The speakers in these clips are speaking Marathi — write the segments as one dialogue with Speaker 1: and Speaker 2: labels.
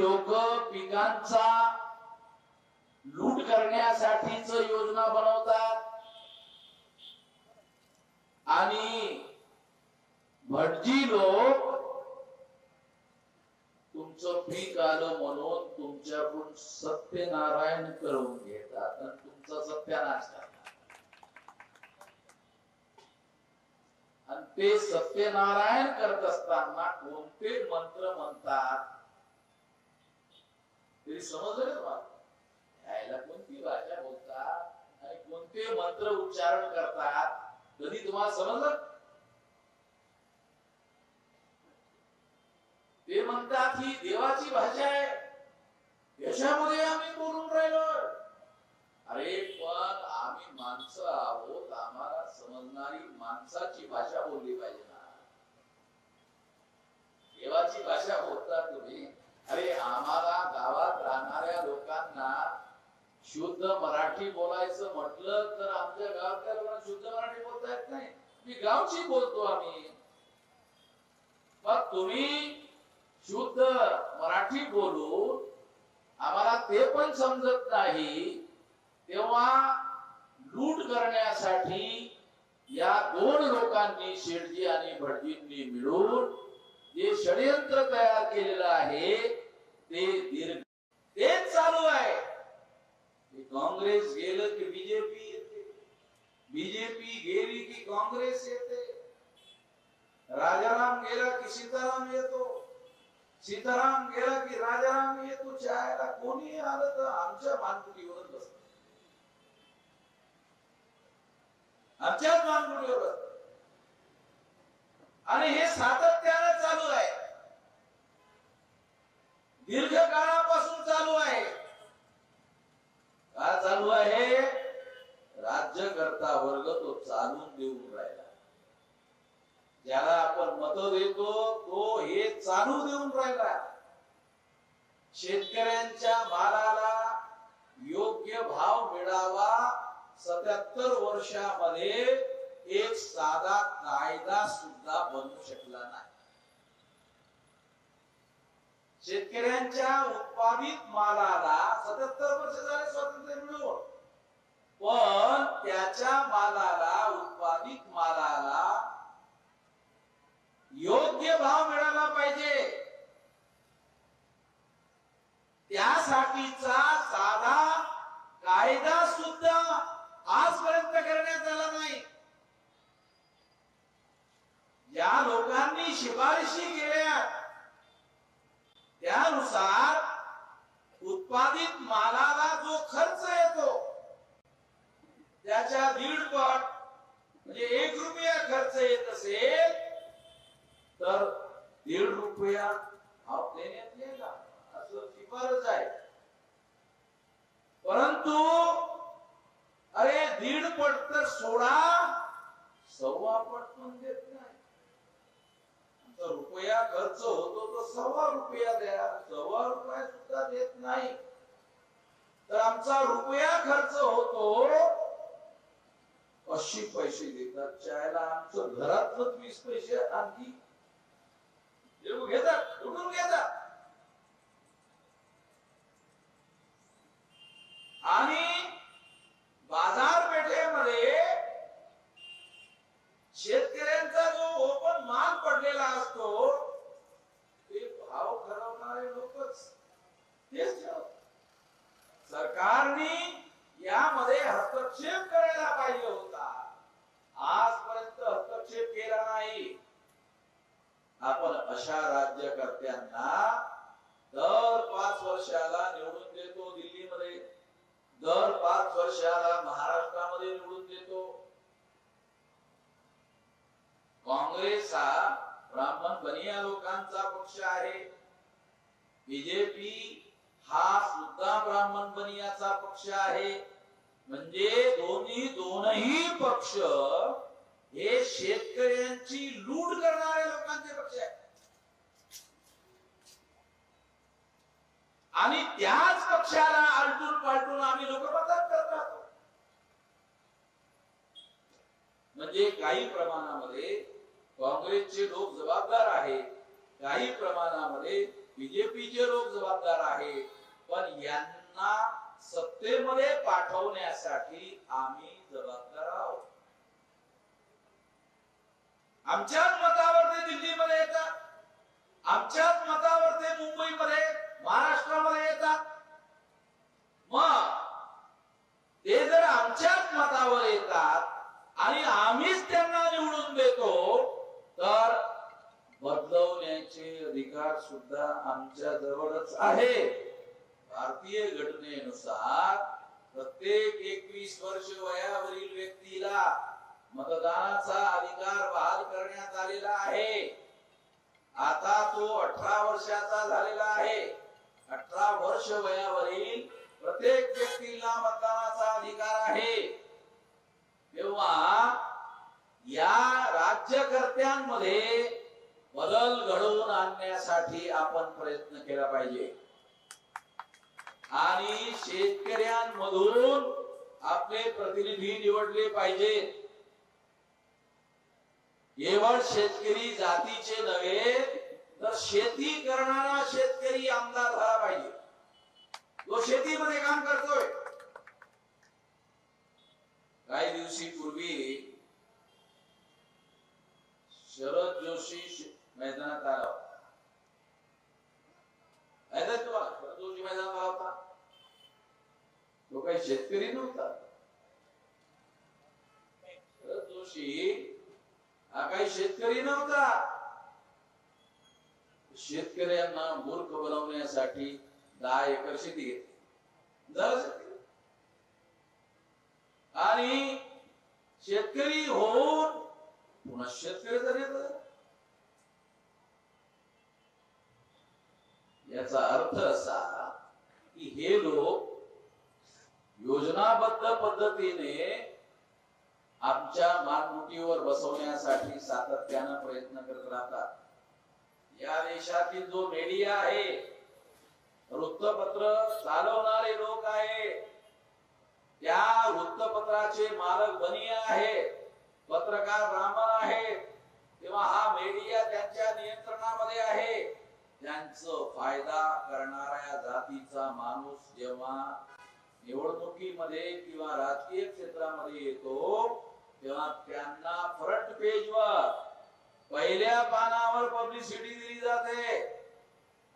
Speaker 1: लोक पिकांचा लूट करण्यासाठीच योजना बनवतात. आणि भटजी लोक तुमचं पीक आलं म्हणून तुमच्याकडून सत्यनारायण करून घेतात आणि तुमचा सत्यानाश करतात. आणि ते सत्यनारायण करत असताना कोणते मंत्र म्हणतात? तरी समजलं तुम्हाला? यायला कोणती भाषा बोलतात आणि कोणते मंत्र उच्चारण करतात? कधी तुम्हाला समजलं? ते म्हणतात ही देवाची भाषा आहे. याच्यामध्ये आम्ही बोलून राहिलो. अरे पण आम्ही माणसं आहोत. आम्हाला समजणारी माणसाची भाषा बोलली पाहिजे ना. देवाची भाषा बोलता तुम्ही. अरे आम्हाला शुद्ध मराठी बोलायचं म्हटलं तर आमच्या गावातल्या लोकांना शुद्ध मराठी बोलता येत नाही. मी गावची बोलतो आम्ही. मग तुम्ही शुद्ध मराठी बोलून आम्हाला ते पण समजत नाही. तेव्हा लूट करण्यासाठी या दोन लोकांनी शेटजी आणि भटजींनी मिळून जे षडयंत्र तयार केलेलं आहे ते दीर्घ तेच चालू आहे. काँग्रेस गेलं की बीजेपी येते? बीजेपी गेली की काँग्रेस येते? राजाराम गेला की सीताराम येतो? सीताराम गेला की राजाराम येतो? चायला कोणी आलं तर आमच्या मानकुटीवर बसत आमच्याच मानकुटीवर बसत आणि हे सातत्यानं चालू आहे दीर्घ काळापासून चालू आहे का चालू आहे राज्यकर्ता वर्ग तो चालून देऊन राहिला ज्याला आपण मत देतो तो हे चालू देऊन राहिला शेतकऱ्यांच्या मालाला योग्य भाव मिळावा सत्याहत्तर वर्षामध्ये एक साधा कायदा सुद्धा बनू शकला नाही. शेतकऱ्यांच्या उत्पादित मालाला सत्याहत्तर वर्ष झाले स्वातंत्र्य मिळून पण त्याच्या मालाला उत्पादित मालाला योग्य भाव मिळाला पाहिजे. त्यासाठीचा साधा कायदा आजपर्यंत करण्यात आला नाही. या लोकांनी शिफारशी केल्या त्यानुसार उत्पादित मालाला जो खर्च येतो त्याच्या दीड पट म्हणजे एक रुपया खर्च येत असेल तर दीड रुपया भाव देण्यात येईल असं शिफारस आहे परंतु अरे दीड पट तर सोडा. सव्वा पट पण देत नाही. रुपया खर्च होतो तो सव्वा रुपया द्या. सव्वा रुपया सुद्धा देत नाही. तर आमचा रुपया खर्च होतो. अशी पैसे देतात. चायला आमचं घरातलं वीस पैसे आणखी. घेतात. कुठून घेतात. आणि बाजार शेतकऱ्यांचा जो ओपन माल पडलेला असतो ते भाव ठरवणारे लोकच तेच सरकारने यामध्ये हस्तक्षेप करायला पाहिजे होता. आजपर्यंत हस्तक्षेप केला नाही. आपण अशा राज्यकर्त्यांना दर पाच वर्षाला निवडून देतो दिल्लीमध्ये. दर पाच वर्षाला महाराष्ट्रामध्ये निवडून देतो. काँग्रेस हा ब्राह्मण बनिया लोकांचा पक्ष आहे. बीजेपी हा सुद्धा ब्राह्मण बनियाचा पक्ष आहे. म्हणजे दोन्ही दोनही पक्ष हे शेतकऱ्यांची लूट करणारे लोकांचे पक्ष आहेत. आणि त्याच पक्षाला आलटून पालटून आम्ही लोक मतदान करत राहतो. म्हणजे काही प्रमाणामध्ये काँग्रेसचे लोक जबाबदार आहेत काही प्रमाणामध्ये बीजेपीचे लोक जबाबदार आहेत. पण यांना सत्तेमध्ये पाठवण्यासाठी आम्ही जबाबदार आहोत. आमच्याच मतावर ते दिल्लीमध्ये येतात. आमच्याच मतावर ते मुंबईमध्ये महाराष्ट्रामध्ये येतात. मग ते जर आमच्याच मतावर येतात आणि आम्हीच त्यांना बदलवण्याचे अधिकार सुद्धा आमच्या जवळच आहे. भारतीय घटनेनुसार प्रत्येक एकवीस वर्ष वयावरील व्यक्तीला मतदानाचा अधिकार बहाल करण्यात आलेला आहे. आता तो अठरा वर्षाचा झालेला आहे. अठरा वर्ष वयावरील प्रत्येक व्यक्तीला मतदानाचा अधिकार आहे. तेव्हा या राज्यकर्त्यांमध्ये बदल घडवून आणण्यासाठी आपण प्रयत्न केला पाहिजे. आणि शेतकऱ्यांमधून आपले प्रतिनिधी निवडले पाहिजेत. केवळ शेतकरी जातीचे नव्हे तर शेती करणारा शेतकरी आमदार झाला पाहिजे. तो शेतीमध्ये काम करतोय. काही दिवशी पूर्वी शरद जोशी मैदानात आला होता. मैदान आहे तुम्हाला शरद जोशी मैदानात आला होता. तो काही शेतकरी नव्हता. जोशी हा काही शेतकरी नव्हता. शेतकऱ्यांना मूर्ख बनवण्यासाठी दहा एकर शेती घेतली. आणि शेतकरी होऊन पुन्हा शेतकरी तर येत याचा अर्थ असा की हे लोक योजनाबद्ध पद्धतीने आमच्या मानमुटीवर बसवण्यासाठी सातत्यानं प्रयत्न करत राहतात. या देशातील जो मीडिया आहे वृत्तपत्र चालवणारे लोक आहे त्या वृत्तपत्राचे मालक बनिया आहे पत्रकार ब्राह्मण आहे तेव्हा हा मीडिया त्यांच्या नियंत्रणामध्ये आहे. त्यांचं फायदा करणाऱ्या जातीचा माणूस जेव्हा निवडणुकीमध्ये किंवा राजकीय क्षेत्रामध्ये येतो तेव्हा त्यांना फ्रंट पेजवर पहिल्या पानावर पब्लिसिटी दिली जाते.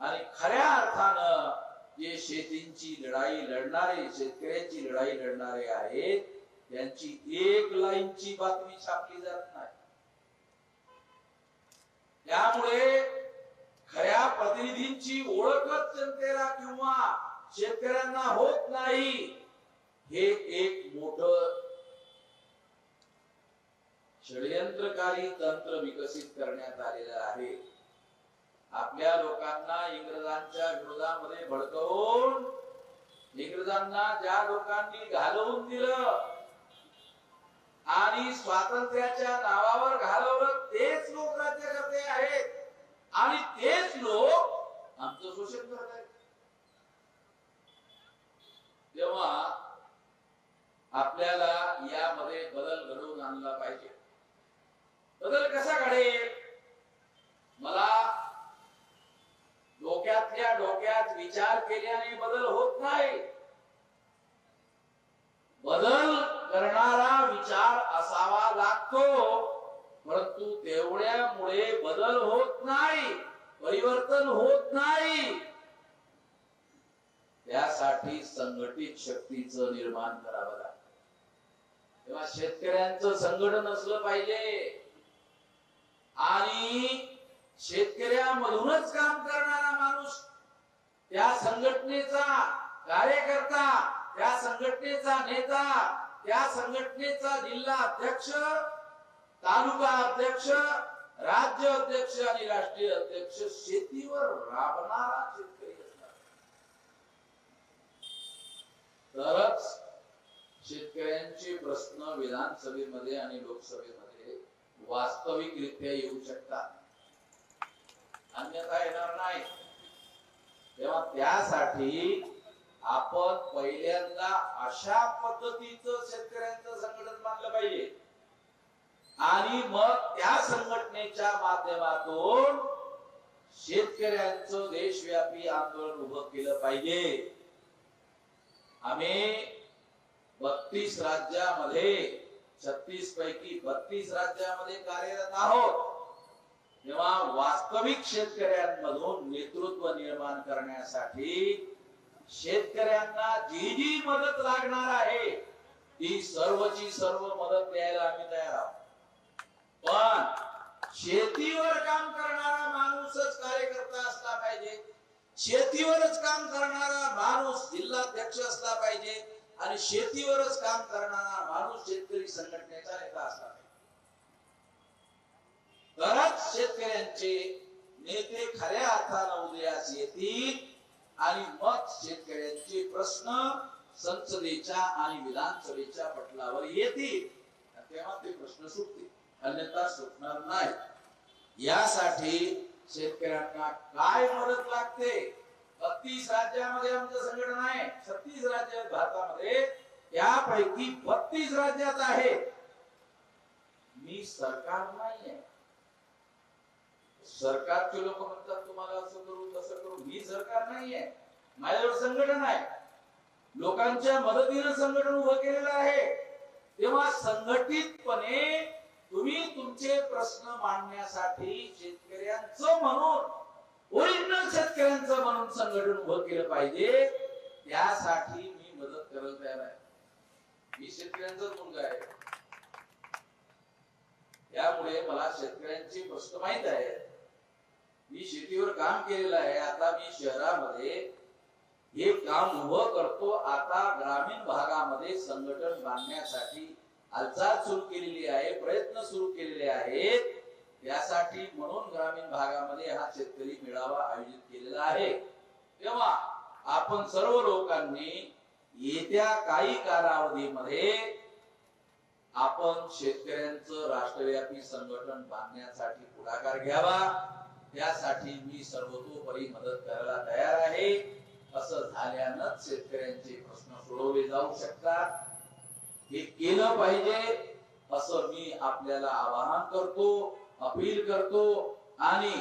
Speaker 1: आणि खऱ्या अर्थानं जे शेतींची लढाई लढणारे शेतकऱ्यांची लढाई लढणारे आहेत त्यांची एक लाईनची बातमी छापली जात नाही त्यामुळे खऱ्या प्रतिनिधींची ओळखच जनतेला किंवा शेतकऱ्यांना होत नाही. हे एक मोठ षडयंत्रकारी तंत्र विकसित करण्यात आलेलं आहे. आपल्या लोकांना इंग्रजांच्या विरोधामध्ये भडकवून इंग्रजांना ज्या लोकांनी घालवून दिलं आणि स्वातंत्र्याच्या नावावर घालवलं तेच लोक राज्यकर्ते आहेत. आणि तेच लोक आमचं शोषण करत आहेत तेव्हा आपल्याला यामध्ये बदल घडवून आणला पाहिजे. बदल कसा घडेल? मला डोक्यातल्या डोक्यात विचार केल्याने बदल होत नाही. बदल करणारा विचार असावा लागतो परंतु तेवढ्यामुळे बदल होत नाही परिवर्तन होत नाही. यासाठी संघटित शक्तीचं निर्माण करावं लागतं. तेव्हा शेतकऱ्यांचं संघटन असलं पाहिजे. आणि शेतकऱ्यामधूनच काम करणारा माणूस त्या संघटनेचा कार्यकर्ता त्या संघटनेचा नेता त्या संघटनेचा जिल्हा अध्यक्ष तालुका अध्यक्ष राज्य अध्यक्ष आणि राष्ट्रीय अध्यक्ष शेतीवर राबणारा शेतकरी. तरच शेतकऱ्यांचे प्रश्न विधानसभेमध्ये आणि लोकसभेमध्ये वास्तविकरित्या येऊ शकतात. अन्यथा येणार नाही. तेव्हा त्यासाठी आपण पहिल्यांदा अशा पद्धतीचं शेतकऱ्यांचं संघटन मानलं पाहिजे. आणि मग त्या संघटनेच्या माध्यमातून शेतकऱ्यांचं देशव्यापी आंदोलन उभं केलं पाहिजे. आम्ही बत्तीस राज्यामध्ये छत्तीस पैकी बत्तीस राज्यामध्ये कार्यरत आहोत. तेव्हा वास्तविक शेतकऱ्यांमधून नेतृत्व निर्माण करण्यासाठी शेतकऱ्यांना जी जी मदत लागणार आहे ती सर्वची सर्व मदत द्यायला आम्ही तयार आहोत. पण शेतीवर काम करणारा माणूसच कार्यकर्ता असला पाहिजे शेतीवरच काम करणारा माणूस जिल्हाध्यक्ष असला पाहिजे आणि शेतीवरच काम करणारा माणूस शेतकरी संघटनेचा नेता असला पाहिजे. तरच शेतकऱ्यांचे नेते खऱ्या अर्थानं उदयास येतील आणि मग शेतकऱ्यांचे प्रश्न संसदेच्या आणि विधानसभेच्या पटलावर येतील. तेव्हा ते प्रश्न सुटतील. अन्यथा सुटणार नाही यासाठी शेतकऱ्यांना काय मदत लागते? बत्तीस राज्यामध्ये आमचं संघटन आहे. छत्तीस राज्य भारतामध्ये. त्यापैकी बत्तीस राज्यात आहे. मी सरकार नाहीये. सरकारचे लोक म्हणतात तुम्हाला असं करू तसं करू. मी सरकार नाहीये. माझ्यावर संघटन आहे. लोकांच्या मदतीनं संघटन उभं केलेलं आहे. तेव्हा संघटितपणे तुम्ही तुमचे प्रश्न मांडण्यासाठी शेतकऱ्यांचं म्हणून ओरिजिनल शेतकऱ्यांचं म्हणून संघटन उभं केलं पाहिजे त्यासाठी मी मदत करायला तयार आहे. मी शेतकऱ्यांचा मुलगा आहे. त्यामुळे मला शेतकऱ्यांचे प्रश्न माहीत आहेत मी शेतीवर काम केलेलं आहे. आता मी शहरामध्ये हे काम उभं करतो. आता ग्रामीण भागामध्ये संघटन बांधण्यासाठी हालचाल सुरू केलेली आहे प्रयत्न सुरू केलेले आहेत. त्यासाठी म्हणून ग्रामीण भागामध्ये हा शेतकरी मेळावा आयोजित केलेला आहे. तेव्हा आपण सर्व लोकांनी येत्या काही कालावधीमध्ये आपण शेतकऱ्यांचं राष्ट्रव्यापी संघटन बांधण्यासाठी पुढाकार घ्यावा. त्यासाठी मी सर्वतोपरी मदत करायला तयार आहे. असं झाल्यानंच शेतकऱ्यांचे प्रश्न सोडवले जाऊ शकतात. हे केलं पाहिजे असं मी आपल्याला आवाहन करतो अपील करतो आणि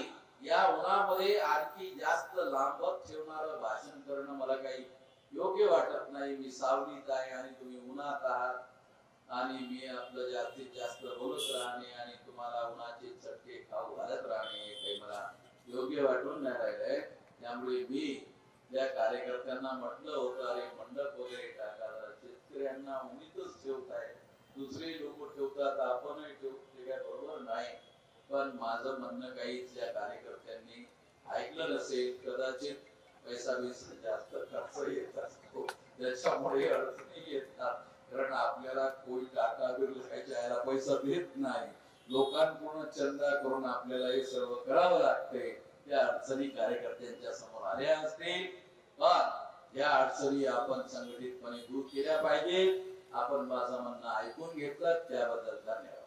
Speaker 1: या उन्हामध्ये आणखी जास्त लांबत ठेवणार भाषण करणं मला काही योग्य वाटत नाही. मी सावलीत आहे आणि तुम्ही उन्हात आहात आणि मी आपलं जास्तीत जास्त बोलत राहणे आणि तुम्हाला उन्हाचे चटके खाऊ घालत राहणे हे काही मला योग्य वाटून नाही राहिलंय. त्यामुळे मी त्या कार्यकर्त्यांना म्हटलं होतं अरे मंडप वगैरे टाका शेतकऱ्यांना उन्हीतच ठेवताय. दुसरे लोक ठेवतात आपणही ठेवू ते काय बरोबर नाही. पण माझं म्हणणं काही इथल्या कार्यकर्त्यांनी ऐकलं नसेल कदाचित पैसा वीस जास्त खर्च येत असतो. त्याच्यामुळे अडचणी येतात. कारण आपल्याला कोणी टाका बिल खायच्या पैसा देत नाही. लोकांकडून चंदा करून आपल्याला हे सर्व करावं लागते. त्या अडचणी कार्यकर्त्यांच्या समोर आल्या असतील. पण या अडचणी आपण संघटितपणे दूर केल्या पाहिजे आपण माझं म्हणणं ऐकून घेतलं. त्याबद्दल धन्यवाद.